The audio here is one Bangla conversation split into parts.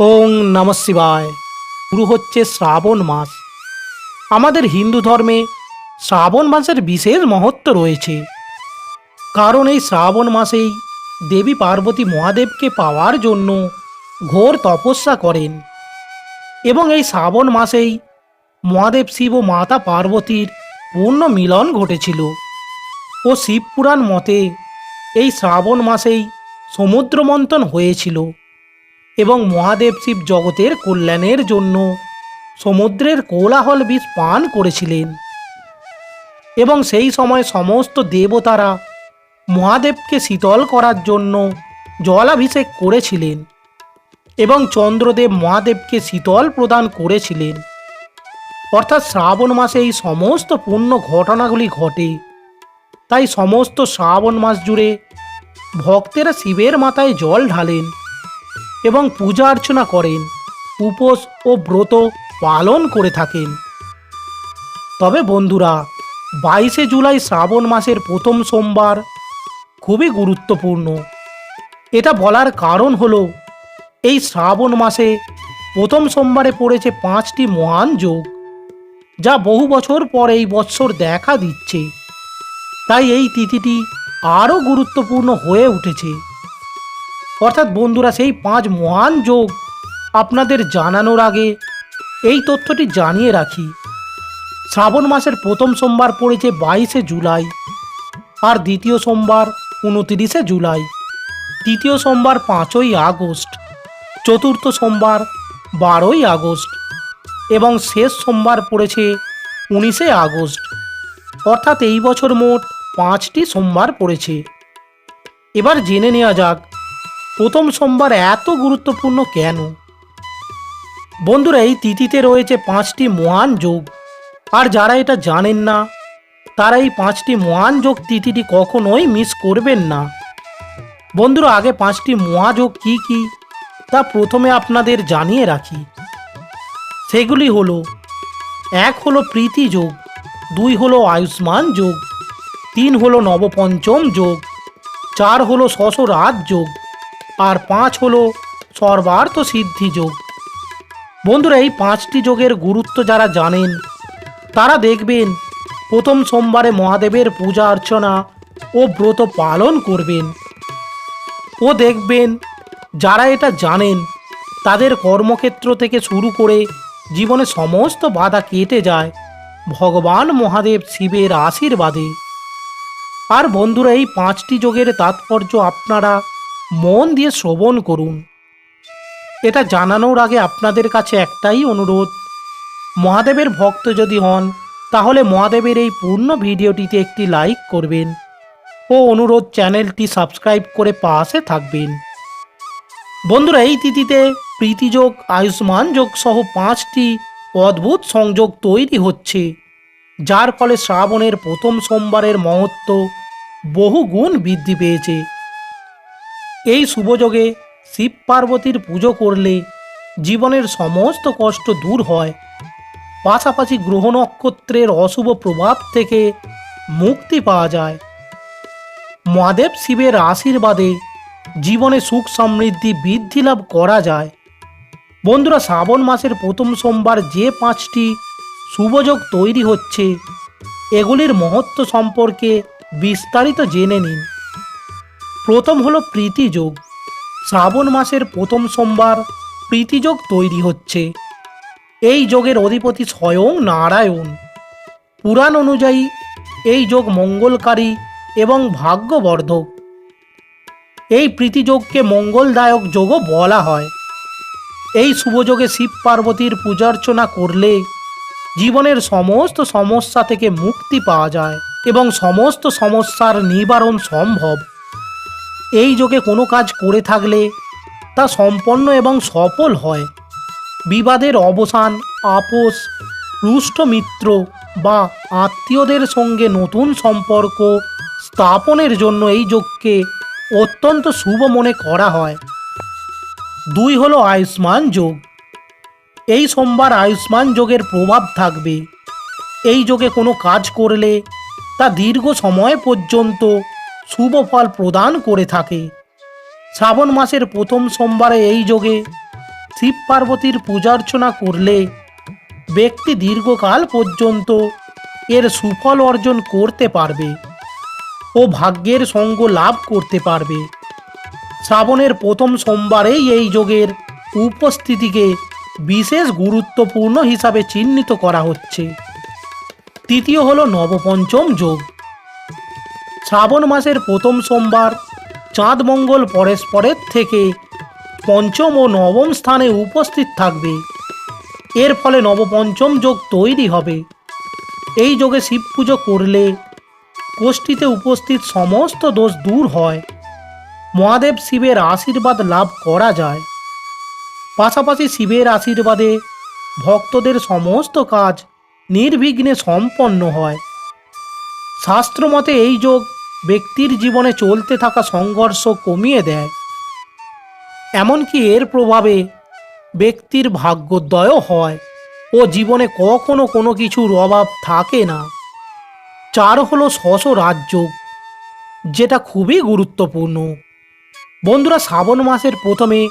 ওং নম শিবায়। শুরু হচ্ছে শ্রাবণ মাস। আমাদের হিন্দু ধর্মে শ্রাবণ মাসের বিশেষ মহত্ব রয়েছে। কারণ এই শ্রাবণ মাসেই দেবী পার্বতী মহাদেবকে পাওয়ার জন্য ঘোর তপস্যা করেন এবং এই শ্রাবণ মাসেই মহাদেব শিব ও মাতা পার্বতীর পূর্ণ মিলন ঘটেছিল ও শিবপুরাণ মতে এই শ্রাবণ মাসেই সমুদ্র মন্থন হয়েছিল। এবং মহাদেব শিব জগতের কল্যাণের জন্য সমুদ্রের কোলাহল বিষ পান করেছিলেন। এবং সেই সময় সমস্ত দেবতারা মহাদেবকে শীতল করার জন্য জলাভিষেক করেছিলেন এবং চন্দ্রদেব মহাদেবকে শীতল প্রদান করেছিলেন। অর্থাৎ শ্রাবণ মাসে এই সমস্ত পূর্ণ ঘটনাগুলি ঘটে। তাই সমস্ত শ্রাবণ মাস জুড়ে ভক্তেরা শিবের মাথায় জল ঢালেন। এবং পূজা অর্চনা করেন, উপোস ও ব্রত পালন করে থাকেন। তবে বন্ধুরা, বাইশে জুলাই শ্রাবণ মাসের প্রথম সোমবার খুবই গুরুত্বপূর্ণ। এটা বলার কারণ হলো, এই শ্রাবণ মাসে প্রথম সোমবারে পড়েছে পাঁচটি মহান যোগ, যা বহু বছর পর এই বৎসর দেখা দিচ্ছে। তাই এই তিথিটি আরও গুরুত্বপূর্ণ হয়ে উঠেছে। অর্থাৎ বন্ধুরা, সেই পাঁচ মহান যোগ আপনাদের জানানোর আগে এই তথ্যটি জানিয়ে রাখি। শ্রাবণ মাসের প্রথম সোমবার পড়েছে বাইশে জুলাই আর দ্বিতীয় সোমবার উনতিরিশে জুলাই। তৃতীয় সোমবার পাঁচই আগস্ট, চতুর্থ সোমবার বারোই আগস্ট এবং শেষ সোমবার পড়েছে উনিশে আগস্ট। অর্থাৎ এই বছর মোট পাঁচটি সোমবার পড়েছে। এবার জেনে নেওয়া যাক প্রথম সোমবার এত গুরুত্বপূর্ণ কেন? বন্ধুরা, এই তিথিতে রয়েছে পাঁচটি মহান যোগ। আর যারা এটা জানেন না, তারা এই পাঁচটি মহান যোগ তিথিটি কখনোই মিস করবেন না। বন্ধুরা, আগে পাঁচটি মহাযোগ কি কি, তা প্রথমে আপনাদের জানিয়ে রাখি। সেগুলি হলো, এক হলো প্রীতি যোগ, দুই হলো আয়ুষ্মান যোগ, তিন হলো নবপঞ্চম যোগ, চার হলো শশরাজ যোগ আর পাঁচ হলো সর্বার্থ সিদ্ধি যোগ। বন্ধুরা, এই পাঁচটি যোগের গুরুত্ব যারা জানেন, তারা দেখবেন প্রথম সোমবারে মহাদেবের পূজা অর্চনা ও ব্রত পালন করবেন। ও দেখবেন যারা এটা জানেন, তাদের কর্মক্ষেত্র থেকে শুরু করে জীবনে সমস্ত বাধা কেটে যায় ভগবান মহাদেব শিবের আশীর্বাদে। আর বন্ধুরা, এই পাঁচটি যোগের তাৎপর্য আপনারা মন দিয়ে শ্রবণ করুন। এটা জানানোর আগে আপনাদের কাছে একটাই অনুরোধ। মহাদেবের ভক্ত যদি হন, তাহলে মহাদেবের এই পূর্ণ ভিডিওটিতে একটি লাইক করবেন ও অনুরোধ চ্যানেলটি সাবস্ক্রাইব করে পাশে থাকবেন। বন্ধুরা, এই তিথিতে প্রীতিযোগ, আয়ুষ্মান যোগ সহ পাঁচটি অদ্ভুত সংযোগ তৈরি হচ্ছে, যার ফলে শ্রাবণের প্রথম সোমবারের মহত্ব বহু গুণ বৃদ্ধি পেয়েছে। এই শুভযোগে শিব পার্বতীর পুজো করলে জীবনের সমস্ত কষ্ট দূর হয়। পাশাপাশি গ্রহ নক্ষত্রের অশুভ প্রভাব থেকে মুক্তি পাওয়া যায়। মহাদেব শিবের আশীর্বাদে জীবনে সুখ সমৃদ্ধি বৃদ্ধি লাভ করা যায়। বন্ধুরা, শ্রাবণ মাসের প্রথম সোমবার যে পাঁচটি শুভযোগ তৈরি হচ্ছে, এগুলির মহত্ব সম্পর্কে বিস্তারিত জেনে নিন। প্রথম হলো প্রীতিযোগ। শ্রাবণ মাসের প্রথম সোমবার প্রীতিযোগ তৈরি হচ্ছে। এই যোগের অধিপতি স্বয়ং নারায়ণ। পুরাণ অনুযায়ী এই যোগ মঙ্গলকারী এবং ভাগ্যবর্ধক। এই প্রীতিযোগকে মঙ্গলদায়ক যোগও বলা হয়। এই শুভযোগে শিব পার্বতীর পূজার্চনা করলে জীবনের সমস্ত সমস্যা থেকে মুক্তি পাওয়া যায় এবং সমস্ত সমস্যার নিবারণ সম্ভব। এই যোগে কোনো কাজ করে থাকলে তা সম্পন্ন এবং সফল হয়। বিবাদের অবসান, আপোষ, রুষ্ট মিত্র বা আত্মীয়দের সঙ্গে নতুন সম্পর্ক স্থাপনের জন্য এই যোগকে অত্যন্ত শুভ মনে করা হয়। দুই হলো আয়ুষ্মান যোগ। এই সোমবার আয়ুষ্মান যোগের প্রভাব থাকবে। এই যোগে কোনো কাজ করলে তা দীর্ঘ সময় পর্যন্ত শুভ ফল প্রদান করে থাকে। শ্রাবণ মাসের প্রথম সোমবারে এই যোগে শিব পার্বতীর পূজার্চনা করলে ব্যক্তি দীর্ঘকাল পর্যন্ত এর সুফল অর্জন করতে পারবে ও ভাগ্যের সঙ্গ লাভ করতে পারবে। শ্রাবণের প্রথম সোমবারেই এই যোগের উপস্থিতিকে বিশেষ গুরুত্বপূর্ণ হিসাবে চিহ্নিত করা হচ্ছে। তৃতীয় হলো নবপঞ্চম যোগ। শ্রাবণ মাসের প্রথম সোমবার, চাঁদ মঙ্গল পরস্পরের থেকে পঞ্চম ও নবম স্থানে উপস্থিত থাকবে। এর ফলে নবপঞ্চম যোগ তৈরি হবে। এই যোগে শিব পুজো করলে কোষ্ঠীতে উপস্থিত সমস্ত দোষ দূর হয়। মহাদেব শিবের আশীর্বাদ লাভ করা যায়। পাশাপাশি শিবের আশীর্বাদে ভক্তদের সমস্ত কাজ নির্বিঘ্নে সম্পন্ন হয়। শাস্ত্রমতে এই যোগ ব্যক্তির জীবনে চলতে থাকা সংঘর্ষ কমিয়ে দেয়। এমনকি এর প্রভাবে ব্যক্তির ভাগ্যোদয়ও হয় ও জীবনে কখনো কোনো কিছুর অভাব থাকে না। চার হলো শশ রাজযোগ যেটা খুবই গুরুত্বপূর্ণ। বন্ধুরা, শ্রাবণ মাসের প্রথমে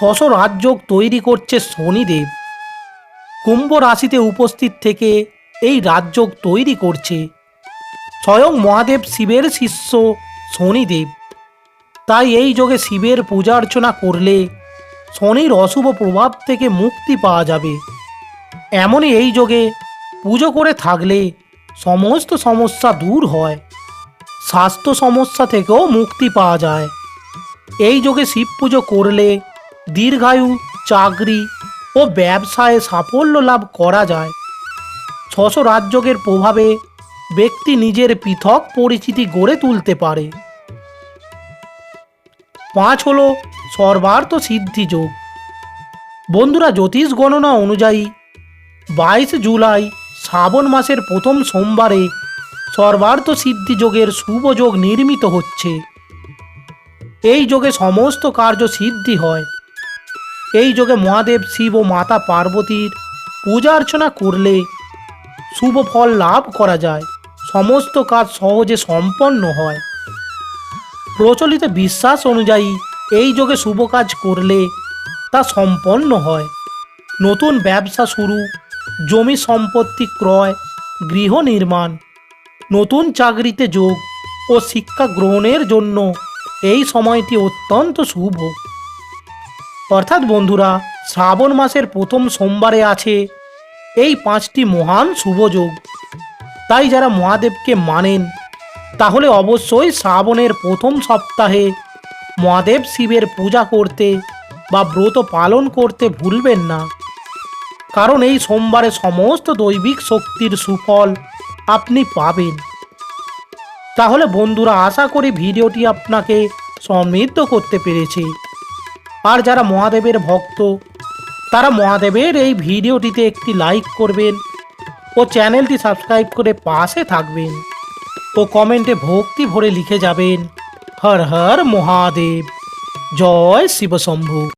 শশ রাজযোগ তৈরি করছে শনিদেব। কুম্ভ রাশিতে উপস্থিত থেকে এই রাজযোগ তৈরি করছে। স্বয়ং মহাদেব শিবের শিষ্য শনিদেব। তাই এই যোগে শিবের পূজা অর্চনা করলে শনির অশুভ প্রভাব থেকে মুক্তি পাওয়া যাবে। এমনই এই যোগে পুজো করে থাকলে সমস্ত সমস্যা দূর হয়, স্বাস্থ্য সমস্যা থেকেও মুক্তি পাওয়া যায়। এই যোগে শিব পুজো করলে দীর্ঘায়ু, চাকরি ও ব্যবসায় সাফল্য লাভ করা যায়। ছশো রাজযোগের প্রভাবে ব্যক্তি নিজের পৃথক পরিচিতি গড়ে তুলতে পারে। পাঁচ হলো সর্বার্থ সিদ্ধি যোগ। বন্ধুরা, জ্যোতিষ গণনা অনুযায়ী বাইশ জুলাই শ্রাবণ মাসের প্রথম সোমবারে সর্বার্থ সিদ্ধি যোগের শুভ যোগ নির্মিত হচ্ছে। এই যোগে সমস্ত কার্য সিদ্ধি হয়। এই যোগে মহাদেব, শিব ও মাতা পার্বতীর পূজা অর্চনা করলে শুভ ফল লাভ করা যায়। সমস্ত কাজ সহজে সম্পন্ন হয়। প্রচলিত বিশ্বাস অনুযায়ী এই যোগে শুভ কাজ করলে তা সম্পন্ন হয়। নতুন ব্যবসা শুরু, জমি সম্পত্তি ক্রয়, গৃহ নির্মাণ, নতুন চাকরিতে যোগ ও শিক্ষা গ্রহণের জন্য এই সময়টি অত্যন্ত শুভ। অর্থাৎ বন্ধুরা, শ্রাবণ মাসের প্রথম সোমবারে আছে এই পাঁচটি মহান শুভযোগ তাই যারা মহাদেবকে মানেন, তাহলে অবশ্যই শ্রাবণের প্রথম সপ্তাহে মহাদেব শিবের পূজা করতে বা ব্রত পালন করতে ভুলবেন না। কারণ এই সোমবারে সমস্ত দৈবিক শক্তির সুফল আপনি পাবেন। তাহলে বন্ধুরা, আশা করি ভিডিওটি আপনাকে সমৃদ্ধ করতে পেরেছে। আর যারা মহাদেবের ভক্ত, তারা মহাদেবের এই ভিডিওটিতে একটি লাইক করবেন ও চ্যানেলটি সাবস্ক্রাইব করে পাশে থাকবেন ও কমেন্টে ভক্তি ভরে লিখে যাবেন। হর হর মহাদেব। জয় শিবশম্ভু।